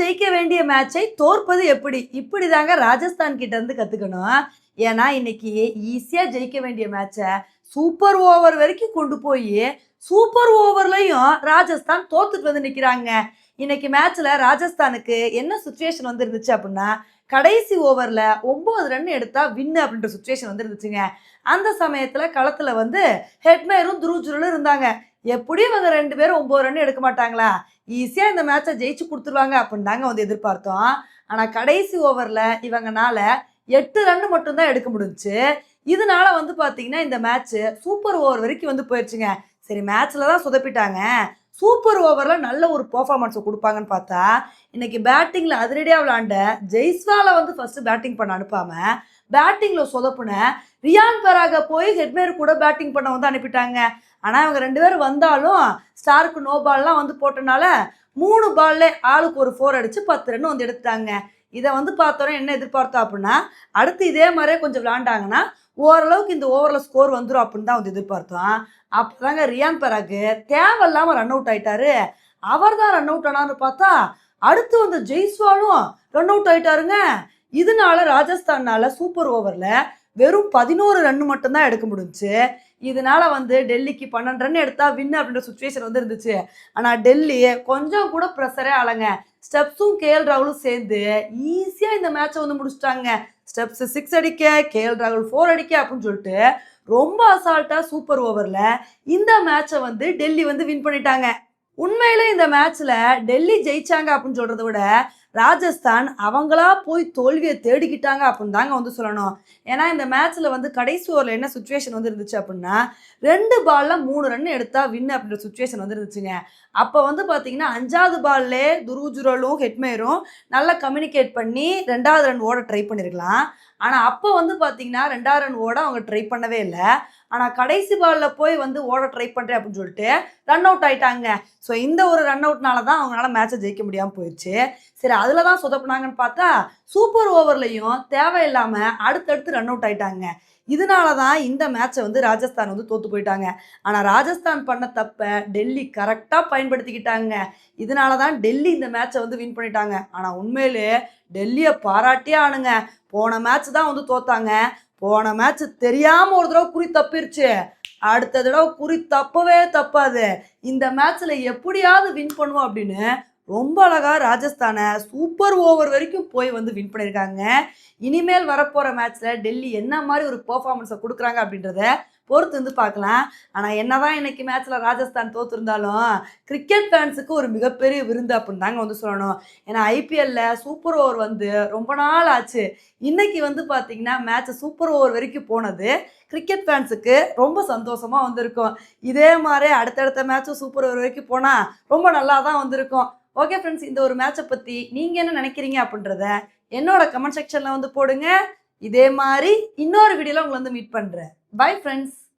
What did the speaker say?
ஜெயிக்க வேண்டிய மேட்சை தோற்பது எப்படி? இப்படி தாங்க ராஜஸ்தான் கிட்ட இருந்து கற்றுக்கணும் ஏன்னா இன்னைக்கு ஈஸியாக ஜெயிக்க வேண்டிய மேட்சை சூப்பர் ஓவர் வரைக்கும் கொண்டு போய் சூப்பர் ஓவர்லையும் ராஜஸ்தான் தோத்துட்டு வந்து நிற்கிறாங்க இன்னைக்கு மேட்ச்சில் ராஜஸ்தானுக்கு என்ன சுச்சுவேஷன் வந்து இருந்துச்சு அப்படின்னா கடைசி ஓவரில் ஒம்பது ரன் எடுத்தால் வின்னு அப்படின்ற சுச்சுவேஷன் வந்து இருந்துச்சுங்க அந்த சமயத்தில் களத்தில் வந்து ஹெட்மேரும் துருஜுருளும் இருந்தாங்க. எப்படியும் இவங்க ரெண்டு பேரும் ஒம்பது ரன் எடுக்க மாட்டாங்களா? ஈஸியாக இந்த மேட்சை ஜெயிச்சு கொடுத்துருவாங்க அப்படின்னு தாங்க வந்து எதிர்பார்த்தோம். ஆனால் கடைசி ஓவரில் இவங்கனால எட்டு ரன் மட்டும்தான் எடுக்க முடிஞ்சுச்சு. இதனால வந்து பார்த்தீங்கன்னா இந்த மேட்ச்சு சூப்பர் ஓவர் வரைக்கும் வந்து போயிடுச்சுங்க சரி மேட்ச்சில் தான் சொதப்பிட்டாங்க. சூப்பர் ஓவரில் நல்ல ஒரு பர்ஃபார்மன்ஸை கொடுப்பாங்கன்னு பார்த்தா இன்னைக்கு பேட்டிங்கில் அதிரடியாக விளாண்ட ஜெய்ஸ்வாலை வந்து ஃபர்ஸ்ட் பேட்டிங் பண்ண அனுப்பாம பேட்டிங்கில் சொதப்புன ரியான் பராக போய் ஹெட்மேர் கூட பேட்டிங் பண்ண வந்து அனுப்பிட்டாங்க. ஆனால் இவங்க ரெண்டு பேரும் வந்தாலும் ஸ்டாருக்கு நோ பால்லாம் வந்து போட்டனால மூணு பால்ல ஆளுக்கு ஒரு ஃபோர் அடித்து பத்து ரன் வந்து எடுத்துட்டாங்க. இதை வந்து பார்த்தோன்னா என்ன எதிர்பார்த்தோம் அப்படின்னா அடுத்து இதே மாதிரியே கொஞ்சம் விளாண்டாங்கன்னா ஓரளவுக்கு இந்த ஓவரில் ஸ்கோர் வந்துடும் அப்படின்னு தான் வந்து எதிர்பார்த்தோம். அப்போ தாங்க ரியான் பராக்கு தேவையில்லாமல் ரன் அவுட் ஆயிட்டாரு. அவர் தான் ரன் அவுட் ஆனான்னு பார்த்தா அடுத்து வந்த ஜெய்ஸ்வாலும் ரன் அவுட் ஆயிட்டாருங்க. இதனால ராஜஸ்தானால சூப்பர் ஓவரில் வெறும் பதினோரு ரன் மட்டும்தான் எடுக்க முடிஞ்சுச்சு. இதனால வந்து டெல்லிக்கு பன்னெண்டு ரன் எடுத்தா வின் அப்படின்ற சுச்சுவேஷன் வந்து இருந்துச்சு. ஆனால் டெல்லி கொஞ்சம் கூட ப்ரெஷரே ஆளங்க. ஸ்டெப்ஸும் கேஎல் ராகுலும் சேர்ந்து ஈஸியாக இந்த மேட்சை வந்து முடிச்சிட்டாங்க. ஸ்டெப்ஸ் சிக்ஸ் அடிக்க கேஎல் ராகுல் ஃபோர் அடிக்க அப்படின்னு சொல்லிட்டு ரொம்ப அசால்ட்டாக சூப்பர் ஓவரில் இந்த மேட்சை வந்து டெல்லி வந்து வின் பண்ணிட்டாங்க. உண்மையில இந்த மேட்ச்ல டெல்லி ஜெயிச்சாங்க அப்படின்னு சொல்றத விட ராஜஸ்தான் அவங்களா போய் தோல்வியை தேடிக்கிட்டாங்க அப்படின்னு தாங்க வந்து சொல்லணும். ஏன்னா இந்த மேட்ச்ல வந்து கடைசி ஓவரில் என்ன சுச்சுவேஷன் வந்து இருந்துச்சு அப்படின்னா ரெண்டு பால்ல மூணு ரன் எடுத்தா வின் அப்படின்ற சுச்சுவேஷன் வந்து இருந்துச்சுங்க. அப்போ வந்து பார்த்தீங்கன்னா அஞ்சாவது பால்லே துருஜுரலும் ஹெட்மேரும் நல்லா கம்யூனிகேட் பண்ணி ரெண்டாவது ரன் ஓட ட்ரை பண்ணியிருக்கலாம் ஆனால் அப்போ வந்து பார்த்தீங்கன்னா ரெண்டாயிரம் ரன் ஓட அவங்க ட்ரை பண்ணவே இல்லை. ஆனால் கடைசி பாலில் போய் வந்து ஓட ட்ரை பண்ணுறேன் அப்படின்னு சொல்லிட்டு ரன் அவுட் ஆயிட்டாங்க. ஸோ இந்த ஒரு ரன் அவுட்னால தான் அவங்களால மேட்சை ஜெயிக்க முடியாமல் போயிடுச்சு. சரி அதில் தான் சொதப்புனாங்கன்னு பார்த்தா சூப்பர் ஓவர்லையும் தேவையில்லாமல் அடுத்தடுத்து ரன் அவுட் ஆயிட்டாங்க. இதனால தான் இந்த மேட்சை வந்து ராஜஸ்தான் வந்து தோற்று போயிட்டாங்க. ஆனால் ராஜஸ்தான் பண்ண தப்பை டெல்லி கரெக்டாக பயன்படுத்திக்கிட்டாங்க. இதனால தான் டெல்லி இந்த மேட்சை வந்து வின் பண்ணிட்டாங்க. ஆனால் உண்மையிலே டெல்லியை பாராட்டியே ஆனுங்க. போன மேட்ச் தான் வந்து தோத்தாங்க. போன மேட்ச் தெரியாமல் ஒரு தடவை குறி தப்பிருச்சு. அடுத்த தடவை குறி தப்பவே தப்பாது. இந்த மேட்ச்சில் எப்படியாவது வின் பண்ணுவோம் அப்படின்னு ரொம்ப அழகாக ராஜஸ்தானை சூப்பர் ஓவர் வரைக்கும் போய் வந்து வின் பண்ணியிருக்காங்க இனிமேல் வரப்போகிற மேட்ச்சில் டெல்லி என்ன மாதிரி ஒரு பெர்ஃபார்மன்ஸை கொடுக்குறாங்க அப்படின்றத பொறுத்து வந்து பார்க்கலாம். ஆனால் என்னதான் இன்னைக்கு மேட்ச்சில் ராஜஸ்தான் தோத்துருந்தாலும் கிரிக்கெட் ஃபேன்ஸுக்கு ஒரு மிகப்பெரிய விருந்து அப்படின்னு தாங்க வந்து சொல்லணும். ஏன்னா ஐபிஎல்ல சூப்பர் ஓவர் வந்து ரொம்ப நாள் ஆச்சு. இன்னைக்கு வந்து பார்த்தீங்கன்னா மேட்ச் சூப்பர் ஓவர் வரைக்கும் போனது கிரிக்கெட் ஃபேன்ஸுக்கு ரொம்ப சந்தோஷமாக வந்திருக்கும். இதே மாதிரி அடுத்தடுத்த மேட்ச்சும் சூப்பர் ஓவர் வரைக்கும் போனால் ரொம்ப நல்லா தான் வந்திருக்கும். ஓகே ஃப்ரெண்ட்ஸ் இந்த ஒரு மேட்சை பற்றி நீங்கள் என்ன நினைக்கிறீங்க அப்படின்றத என்னோட கமெண்ட் செக்ஷனில் வந்து போடுங்க. இதே மாதிரி இன்னொரு வீடியோவில் உங்களை வந்து மீட் பண்ணுறேன் பை ஃப்ரெண்ட்ஸ்